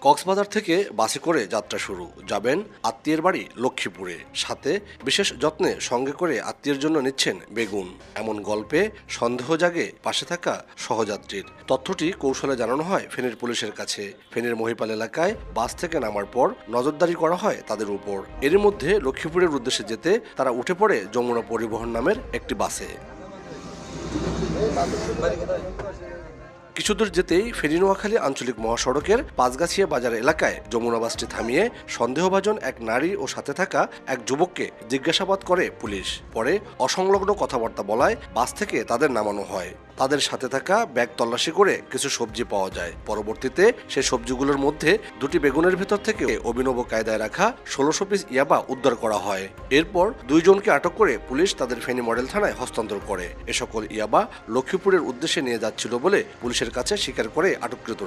কক্সবাজার থেকে বাসে করে যাত্রা শুরু। যাবেন আত্মীয়ের বাড়ি লক্ষ্মীপুরে। সাথে বিশেষ যত্নে সঙ্গে করে আত্মীয়ের জন্য নিচ্ছেন বেগুন। এমন গল্পে সন্দেহ জাগে পাশে থাকা সহযাত্রীর। তথ্যটি কৌশলে জানানো হয় ফেনীর পুলিশের কাছে। ফেনীর মহিপাল এলাকায় বাস থেকে নামার পর নজরদারি করা হয় তাদের উপর। এরই মধ্যে লক্ষ্মীপুরের উদ্দেশ্যে যেতে তারা উঠে পড়ে যমুনা পরিবহন নামের একটি বাসে। কিছুদূর যেতেই ফেরিনোয়াখালী আঞ্চলিক মহাসড়কের পাঁচগাছিয়া বাজার এলাকায় যমুনা বাসটি থামিয়ে সন্দেহভাজন এক নারী ও সাথে থাকা এক যুবককে জিজ্ঞাসাবাদ করে পুলিশ। পরে অসংলগ্ন কথাবার্তা বলায় বাস থেকে তাদের নামানো হয়। তাদের সাথে থাকা ব্যাগ তল্লাশি করে কিছু সবজি পাওয়া যায়। পরবর্তীতে সেই সবজিগুলোর মধ্যে দুটি বেগুনের ভেতর থেকে অভিনব কায়দায় রাখা ষোলোশো পিস ইয়াবা উদ্ধার করা হয়। এরপর দুইজনকে আটক করে পুলিশ তাদের ফেনী মডেল থানায় হস্তান্তর করে। এ সকল ইয়াবা লক্ষ্মীপুরের উদ্দেশ্যে নিয়ে যাচ্ছিল বলে পুলিশের কাছে স্বীকার করে আটককৃতরা।